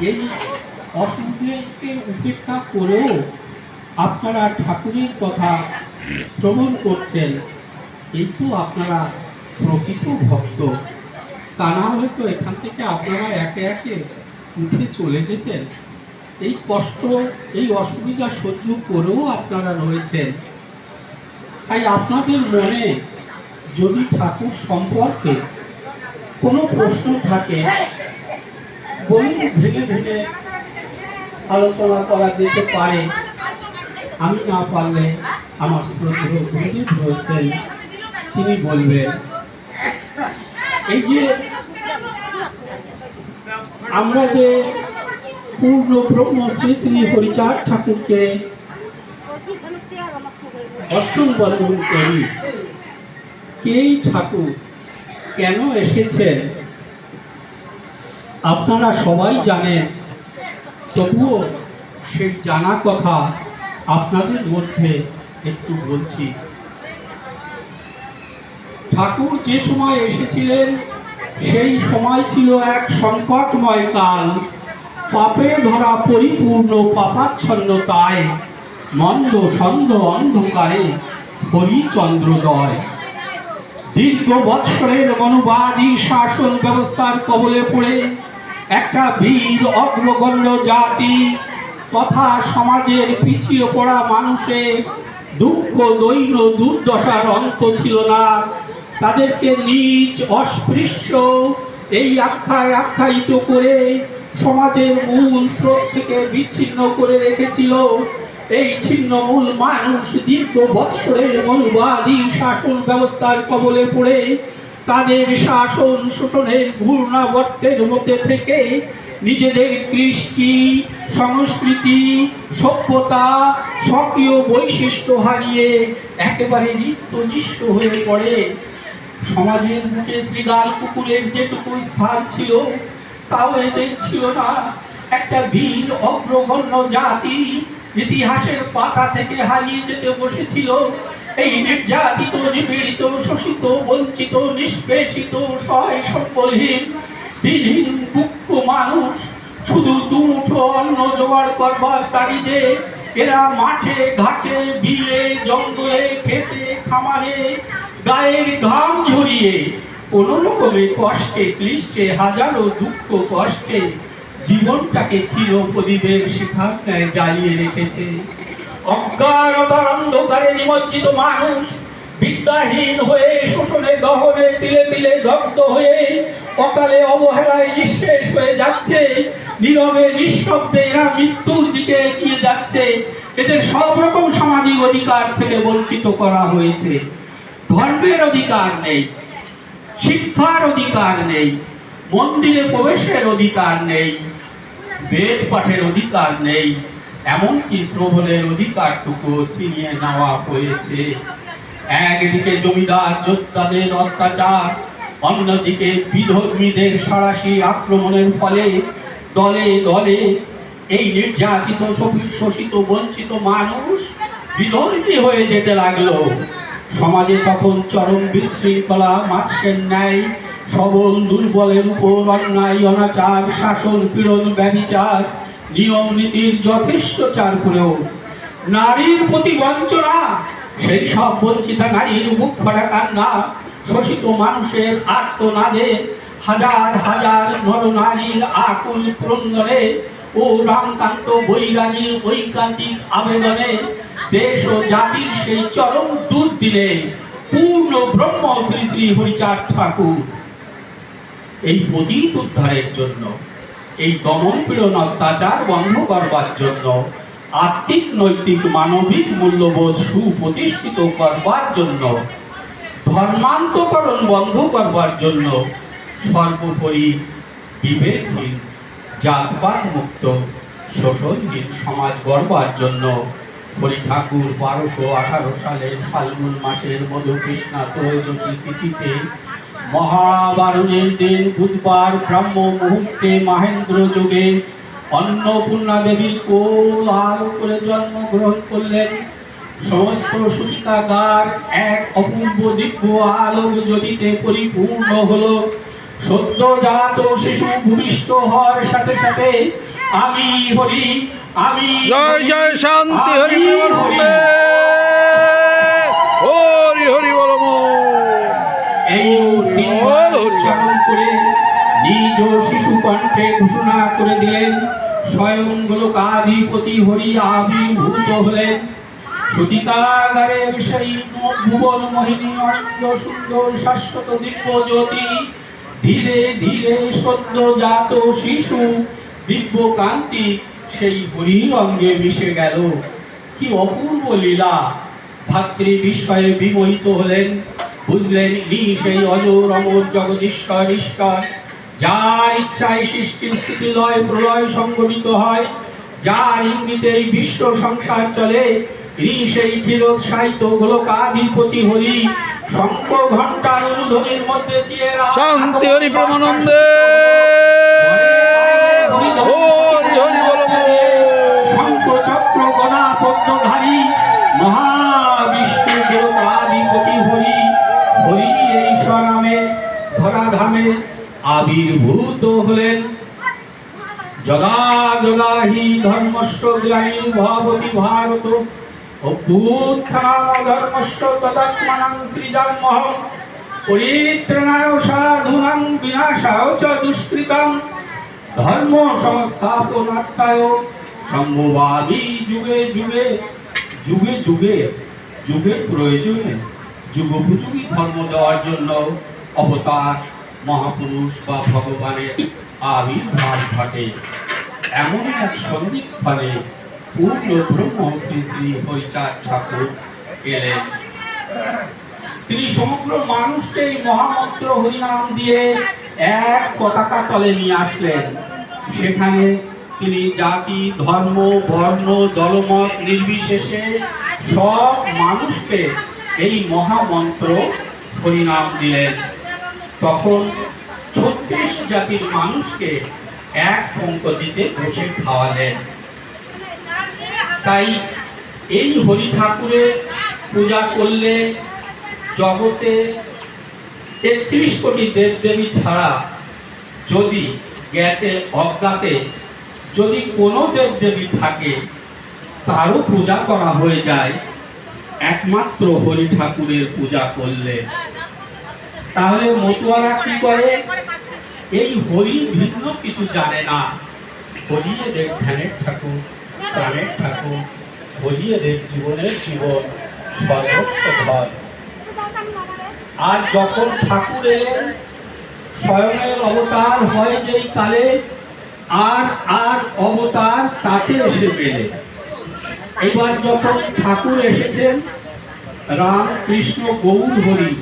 এই অসুবিধাকে উপেক্ষা করেও আপনারা ঠাকুরের কথা শ্রবণ করছেন, এই তো আপনারা প্রকৃত ভক্ত। তা না হলে তো এখান থেকে আপনারা একে একে উঠে চলে যেতেন। এই কষ্ট, এই অসুবিধা সহ্য করেও আপনারা রয়েছেন। তাই আপনাদের মনে যদি ঠাকুর সম্পর্কে কোনো প্রশ্ন থাকে ভেঙে ভেঙে আলোচনা করা যেতে পারে। আমি না পারলে আমার শ্রদ্ধেয় রয়েছেন তিনি বলবেন। এই যে আমরা যে পূর্ণ ব্রহ্ম শ্রী শ্রী হরিচাঁদ ঠাকুরকে অর্চন বন্ধন করি, কেই ঠাকুর কেন এসেছেন? আপনারা সবাই জানেন, তবুও সেই জানা কথা আপনাদের মধ্যে একটু বলছি। ঠাকুর যে সময় এসেছিলেন, সেই সময় ছিল এক সংকটময় কাল। পাপে ধরা পরিপূর্ণ পাপাচ্ছন্নতায় মন্দ সন্দ অন্ধকারে হরিচন্দ্রদয়। দীর্ঘ বৎসরের মনোবাদী শাসন ব্যবস্থার কবলে পড়ে একটা বীর অগ্রগণ্য জাতি, তথা সমাজের পিছিয়ে পড়া মানুষের দুঃখ, দৈন্য, দুর্দশার অন্ত ছিল না। তাদেরকে নিজ অস্পৃশ্য এই আখ্যায় আখ্যায়িত করে সমাজের মূল স্রোত থেকে বিচ্ছিন্ন করে রেখেছিল। এই ছিন্নমূল মানুষ দীর্ঘ বৎসরের মনুবাদী শাসন ব্যবস্থার কবলে পড়ে তাদের শাসন শোষণের ঘূর্ণাবর্তের মধ্যে থেকে নিজেদের কৃষ্টি, সংস্কৃতি, সভ্যতা, স্বকীয় বৈশিষ্ট্য হারিয়ে একেবারে নিত্য নিঃস্ব হয়ে পড়ে। সমাজের মুখে শ্রীগাল কুকুরের যেটুকু স্থান ছিল, তাও এদের ছিল না। একটা বীর অগ্রগণ্য জাতি ইতিহাসের পাতা থেকে হারিয়ে যেতে বসেছিল। এই নির্যাতিত, নিপীড়িত, শোষিত, বঞ্চিত, নিষ্পেষিত, সহায় সম্বলহীন দিনহীন দুঃখ মানুষ, শুধু দুমুঠো অন্ন জোগাড় করবার তারিদে এরা মাঠে, ঘাটে, বিলে, জঙ্গলে খেতে খামারে, গায়ের ঘাম ঝরিয়ে, কোনো রকমে কষ্টে, ক্লিষ্টে, হাজারো দুঃখ কষ্টে জীবনটাকে চির প্রদীপের শিখার ন্যায় জ্বালিয়ে রেখেছে। অজ্ঞানতার অন্ধকারে নিমজ্জিত মানুষ, বিদ্যাহীন হয়ে শোষণে, দহনে, তিলে তিলে দগ্ধ হয়ে অকালে অবহেলায় নিঃশেষ হয়ে যাচ্ছে। নীরবে, নিঃশব্দে এরা মৃত্যুর দিকে এগিয়ে যাচ্ছে। এদের সব রকম সামাজিক অধিকার থেকে বঞ্চিত করা হয়েছে। ধর্মের অধিকার নেই, শিক্ষার অধিকার নেই, মন্দিরে প্রবেশের অধিকার নেই, বেদ পাঠের অধিকার নেই। এমনকি শ্রবণের অধিকারটুকু ছিনিয়ে নেওয়া হয়েছে? একদিকে জমিদার যোদ্ধাদের অত্যাচার, অন্যদিকে বিধর্মীদের সরাসরি আক্রমণের ফলে দলে দলে এই নির্যাতিত, শোষিত বঞ্চিত মানুষ বিধর্মী হয়ে যেতে লাগল। সমাজে তখন চরম বিশৃঙ্খলা মাৎস্যের ন্যায়, সবল দুর্বলের উপর অন্যায়, অনাচার, শাসন, পীড়ন ব্যবিচার নিয়ম নীতির যথেষ্ট চার করেও নারীর প্রতি বঞ্চনা, সেই সব বঞ্চিতা নারীর মুখ ফাটা কান্না, শোষিত মানুষের আত্মনাদে হাজার হাজার নরনারীর আকুল ক্রন্দনে ও রামকান্ত বৈরাগীর ঐকান্তিক আবেদনে দেশ ও জাতির সেই চরম দুর্দিনে পূর্ণ ব্রহ্ম শ্রী শ্রী হরিচাঁদ ঠাকুর। এই পতিত উদ্ধারের জন্য এই দমন পীড়ন অত্যাচার বন্ধ করবার জন্য আত্মিক, নৈতিক, মানবিক মূল্যবোধ সুপ্রতিষ্ঠিত করবার জন্য, ধর্মান্তকরণ বন্ধ করবার জন্য সর্বোপরি বিবেকহীন, জাতপাত মুক্ত, শোষণহীন সমাজ গড়বার জন্য হরি ঠাকুর বারোশো আঠারো সালের ফাল্গুন মাসের মধুকৃষ্ণা ত্রয়োদশী তিথিতে মহাবারণের দিন বুধবার ব্রাহ্ম মুহূর্তে মাহেন্দ্র যুগে অন্নপূর্ণা দেবীর কোল আর করে জন্মগ্রহণ করলেন। সমস্ত সুতিকাগার এক অপূর্ব দিব্য আলোক জ্যোতিতে পরিপূর্ণ হলো। সদ্যজাত শিশু ভূমিষ্ঠ হওয়ার সাথে সাথে আমি হরি আমি জয় জয় শান্তি হরি হরি হরি বল এই তিনবার উচ্চারণ করে নিজ শিশু কণ্ঠে ঘোষণা করে দিলেন, স্বয়ং গোলকাধিপতি হরি আবির্ভূত হলেন। সতীকাগারের সেই ভুবন মোহিনী অনন্ত সুন্দর শাশ্বত দিব্য জ্যোতি, ধীরে ধীরে সদ্য জাত শিশু, দিব্য কান্তি সেই হরির অঙ্গে মিশে গেল। কি অপূর্ব লীলা! ভাতৃ বিস্ময়ে বিমোহিত হলেন। বুঝলেন ইনি সেই অজর অমর জগদীশ্বর ঈশ্বর। যার ইচ্ছায় সৃষ্টি স্থিতি লয় প্রলয় সংগঠিত হয় যার ইঙ্গিতে এই বিশ্ব সংসার চলে ইনি সেই চিরোৎসাহিত গোলকাধিপতি হরি। শঙ্খ ঘণ্টার অনুধ্বনির মধ্যে দিয়ে শান্তি হরি প্রেমানন্দে। হরি আবির্ভূত হলেন। জগা জগা হি ধর্মস্ব ভারত। চ দুষ্কৃতম। ধর্ম যুগে যুগে যুগে যুগে প্রয়োজনে, যুগোপযোগী ধর্ম দেওয়ার জন্য অবতার মহাপুরুষ বা ভগবানের আবির্ভাব ঘটে। এমন এক সন্দিক্ষণে পূর্ণ ব্রহ্ম শ্রী শ্রী হরিচাঁদ ঠাকুর এলেন। তিনি সমগ্র মানুষকে এই মহামন্ত্র হরিনাম দিয়ে এক পতাকা তলে নিয়ে আসলেন। সেখানে তিনি জাতি, ধর্ম, বর্ণ, দলমত নির্বিশেষে সব মানুষকে এই মহামন্ত্র হরিনাম দিলেন। তখন ছত্রিশ জাতির মানুষকে এক পঙ্কতিতে বসে খাওয়ালেন। তাই এই হরি ঠাকুরের পূজা করলে জগতে তেত্রিশ কোটি দেবদেবী ছাড়া যদি জ্ঞাতে অজ্ঞাতে যদি কোনো দেবদেবী থাকে, তারও পূজা করা হয়ে যায়। একমাত্র হরি ঠাকুরের পূজা করলে। তাহলে মতুয়ারা কি করে? এই হরি ভিন্ন কিছু জানে না। হরি এদের ধ্যানের ঠাকুর, প্রাণের ঠাকুর হরি এদের জীবনের জীবন, সর্বস্ব ধর। আর যখন ঠাকুর এলেন স্বয়ংের অবতার হয় যেই কালে আর আর অবতার তাতে এসে পেলে এবার যখন ঠাকুর এসেছেন রাম কৃষ্ণ গৌর হরি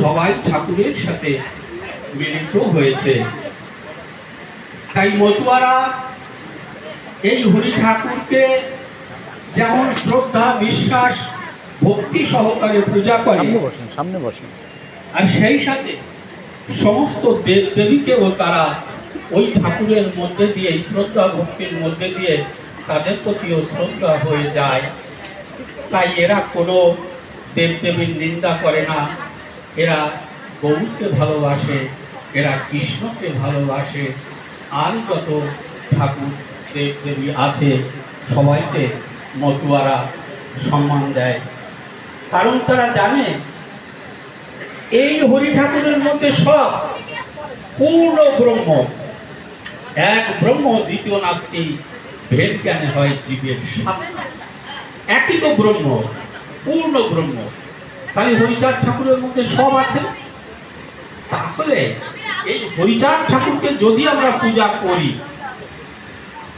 সবাই ঠাকুরের সাথে মিলিত হয়েছে। তাই মতুয়ারা এই হরি ঠাকুরকে যেমন শ্রদ্ধা বিশ্বাস ভক্তি সহকারে পূজা করে সামনে বসেন আর সেই সাথে সমস্ত দেব দেবীকেও তারা ওই ঠাকুরের মধ্যে দিয়ে শ্রদ্ধা ভক্তির মধ্যে দিয়ে তাদের প্রতিও শ্রদ্ধা হয়ে যায়। তাই এরা কোনো দেবদেবীর নিন্দা করে না। এরা গৌরকে ভালোবাসে, এরা কৃষ্ণকে ভালোবাসে, আর যত ঠাকুর দেব দেবী আছে, সবাইকে মতুয়ারা সম্মান দেয়। কারণ তারা জানে, এই হরি ঠাকুরের মধ্যে সব পূর্ণ ব্রহ্ম। এক ব্রহ্ম, দ্বিতীয় নাস্তি, ভেদ জ্ঞানে হয় জীবের শাস্তি। একই তো ব্রহ্ম, পূর্ণ ব্রহ্ম। তাহলে হরিচাঁদ ঠাকুরের মধ্যে সব আছে। তাহলে এই হরিচাঁদ ঠাকুরকে যদি আমরা পূজা করি,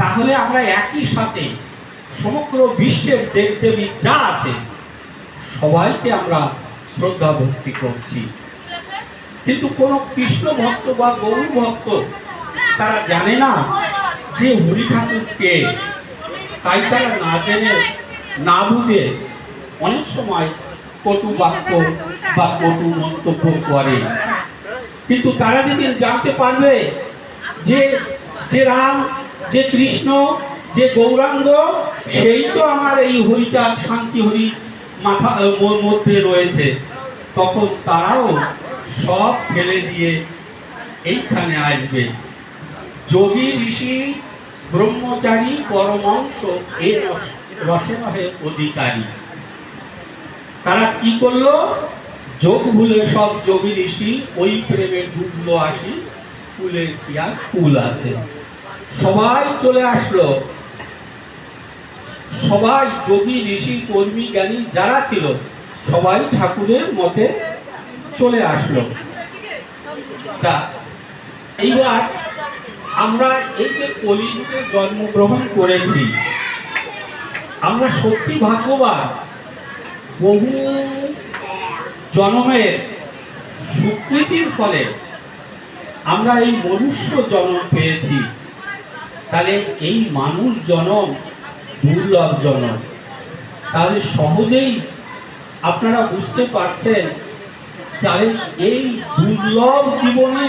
তাহলে আমরা একই সাথে সমগ্র বিশ্বের দেবদেবী যা আছে, সবাইকে আমরা শ্রদ্ধা ভক্তি করছি। কিন্তু কোনো কৃষ্ণ ভক্ত বা গৌর ভক্ত তারা জানে না যে হরি ঠাকুরকে তাই তারা না জেনে, না বুঝে অনেক সময় কটু বাক্য, বা কটু মন্তব্য করে। কিন্তু তারা যেদিন জানতে পারবে যে যে রাম, যে কৃষ্ণ, যে গৌরাঙ্গ, সেই তো আমার এই হরিচাঁদ, শান্তি হরি মাথা মধ্যে রয়েছে। তখন তারাও সব ফেলে দিয়ে এইখানে আসবে। যোগী ঋষি, ব্রহ্মচারী পরমাংশ এ রস- রসনাহের অধিকারী। তারা কি করল? যোগ ভুলে সব যোগী ঋষি ওই প্রেমে ডুবলো আসি কুলের কি আর কুল আছে। সবাই চলে আসলো। সবাই যোগী ঋষি, কর্মী, জ্ঞানী যারা ছিল, সবাই ঠাকুরের মতে চলে আসলো। তা, এইবার আমরা এই যে কলিযুগে জন্মগ্রহণ করেছি, আমরা সত্যি ভাগ্যবান। বহু জন্মের স্বীকৃতির ফলে আমরা এই মনুষ্য জন্ম পেয়েছি। তাহলে এই মানুষ জনম, দুর্লভ জনম। তাহলে সহজেই আপনারা বুঝতে পারছেন, তাহলে এই দুর্লভ জীবনে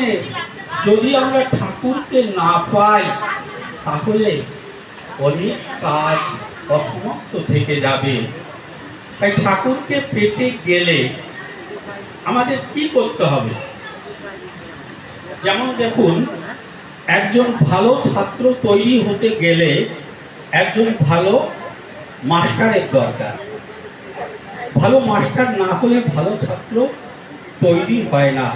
যদি আমরা ঠাকুরকে না পাই, তাহলে অনেক কাজ অসমাপ্ত থেকে যাবে। তাই ঠাকুরকে পেতে গেলে আমাদের কি করতে হবে? যেমন দেখুন, একজন ভালো ছাত্র তৈরি হতে গেলে একজন ভালো মাস্টারের দরকার। ভালো মাস্টার না হলে ভালো ছাত্র তৈরি হয় না।